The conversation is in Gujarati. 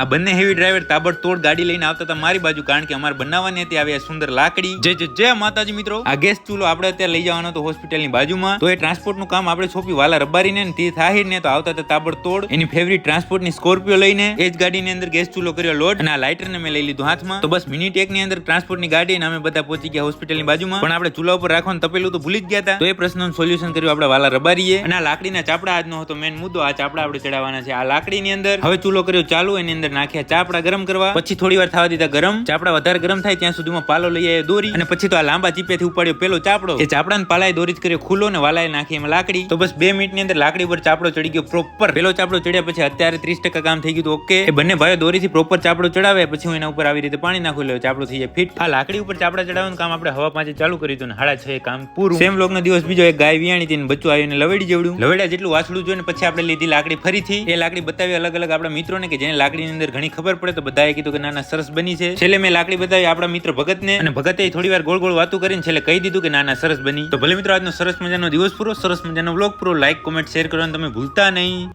આ બંને હેવી ડ્રાઈવર તાબડતોડ ગાડી લઈને આવતા હતા મારી બાજુ, કારણ કે અમારે બનાવવાની હતી આવી સુંદર લાકડી. જે જય માતાજી મિત્રો. આ ગેસ ચૂલો આપણે અત્યારે લઈ જવાનો હતો હોસ્પિટલની બાજુમાં. તો એ ટ્રાન્સપોર્ટનું કામ આપણે સોંપી વાલા રબારીને તે થાહીર ને તો આવતા હતા તાબડતોડ. એની ફેવરિટ ટ્રાન્સપોર્ટની સ્કોર્પિયો લઈને એ જ ગાડીની અંદર ગેસ ચૂલો કર્યો લોડ અને આ લાઇટર ને મેં લઈ લીધું હાથમાં. તો બસ મિનિટ એક ની અંદર ટ્રાન્સપોર્ટની ગાડી અને અમે બધા પહોંચી ગયા હોસ્પિટલની બાજુમાં. પણ આપણે ચૂલા ઉપર રાખવાનું તપેલું તો ભૂલી જ ગયા હતા. તો એ પ્રશ્નનું સોલ્યુશન કર્યું આપણે વાલા રબારીએ. અને આ લાકડીના ચાપડા આજનો હતો મેન મુદ્દો. આ ચાપડા આપણે ચડાવવાના છે. આ લાકડીની અંદર હવે ચૂલો કર્યો ચાલુ, એની અંદર નાખ્યા, ચાપડા ગરમ કરવા. પછી થોડી વાર થવા દીધા ગરમ. ચાપડા વધારે ગરમ થાય ત્યાં સુધીમાં પાલો લઈ આવ્યો દોરી. અને પછી તો આ લાંબા ચીપેથી ઉપાડ્યો પેલો ચાપડો. એ ચાપડાને પાલાએ દોરી જ કર્યો, ખુલ્લો ને વાલાએ નાખી એમાં લાકડી. તો બસ બે મિનિટની અંદર લાકડી પર ચાપડો ચડી ગયો પ્રોપર પેલો ચાપડો ચડ્યા પછી અત્યારે ત્રીસ ટકા કામ થઈ ગયું ઓકે એ બંને ભાઈઓ દોરીથી પ્રોપર ચાપડો ચડાવે પછી હું એના ઉપર આવી રીતે પાણી નાખું લેવું ચાપડો થઈ જાય ફિટ. આ લાકડી ઉપર ચાપડા ચડાવવાનું કામ આપણે હવા પાંચે ચાલુ કરી દીધું ને હાડા છે કામ પૂરું. સેમ નો દિવસ બીજો, એક ગાય વિયાણી હતી ને બચ્ચું આવીને લવેડી જેવડું. લવેડા જેટલું વાછડું જોઈને પછી આપણે લીધી લાકડી ફરીથી. એ લાકડી બતાવી અલગ અલગ આપણા મિત્રોને કે જેને લાકડીની અંદર ઘણી ખબર પડે તો બધાએ કીધું કે ના ના સરસ બની છે. છેલ્લે મેં લાકડી બતાવી આપણા મિત્ર ભગતને અને ભગતે થોડી વાર ગોળ ગોળ વાતું કરીને છેલ્લે કહી દીધું કે ના ના સરસ બની. તો ભલે મિત્રો આજનો સરસ મજાનો દિવસ પૂરો, સરસ મજાનો બ્લોગ પૂરો લાઈક કોમેન્ટ શેર કરવાનું તમે ભૂલતા નહીં.